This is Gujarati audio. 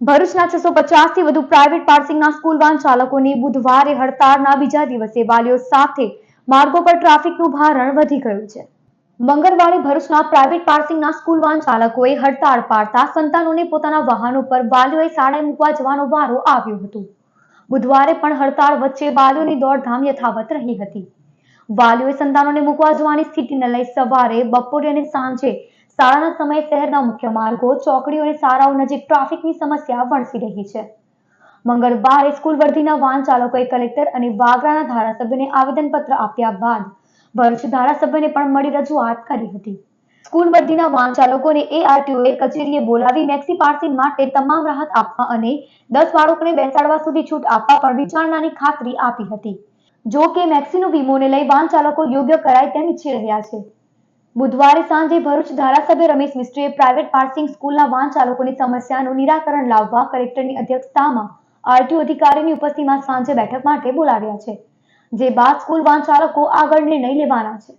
ભરૂચના છસો પચાસથી વધુ પ્રાઇવેટ પાર્સિંગના સ્કૂલ વાન ચાલકોની બુધવારે હડતાળના બીજા દિવસે વાલીઓ સાથે માર્ગો પર ટ્રાફિકનું ભારણ વધી ગયું છે. મંગળવારે ભરૂચના પ્રાઇવેટ પાર્સિંગના સ્કૂલ વાન ચાલકોએ હડતાળ પાડતા સંતાનોને પોતાના વાહનો પર વાલીઓએ શાળાએ મૂકવા જવાનો વારો આવ્યો હતો. બુધવારે પણ હડતાળ વચ્ચે વાલીઓની દોડધામ યથાવત રહી હતી. વાલીઓએ સંતાનોને મૂકવા જવાની સ્થિતિને લઈ સવારે બપોરે અને સાંજે શાળાના સમયે શહેરના મુખ્ય માર્ગો, ચોકડીઓ અને શાળાઓ નજીક ટ્રાફિકની સમસ્યા વણસી રહી છે. મંગળવારે સ્કૂલ વર્ધીના વાહન ચાલકોએ કલેક્ટર અને વાગરાના ધારાસભ્યને આવેદનપત્ર આપ્યા બાદ ભરૂચ ધારાસભ્યને પણ મળી રજૂઆત કરી હતી. સ્કૂલ વર્ધીના વાહન ચાલકોને એઆરટીઓએ કચેરીએ બોલાવી મેક્સી પાર્સિંગ માટે તમામ રાહત આપવા અને દસ બાળકોને બેસાડવા સુધી છૂટ આપવા પણ વિચારણાની ખાતરી આપી હતી. જો કે મેક્સીનો વીમોને લઈ વાહન ચાલકો યોગ્ય કરાય તેમ ઈચ્છી રહ્યા છે. બુધવારે સાંજે ભરૂચ ધારાસભ્ય રમેશ મિસ્ત્રીએ પ્રાઇવેટ પાર્સિંગ સ્કૂલના વાહન ચાલકોની સમસ્યાનું નિરાકરણ લાવવા કલેક્ટરની અધ્યક્ષતામાં આરટીઓ અધિકારીની ઉપસ્થિતિમાં સાંજે બેઠક માટે બોલાવ્યા છે, જે બાદ સ્કૂલ વાહન ચાલકો આગળ નિર્ણય લેવાના છે.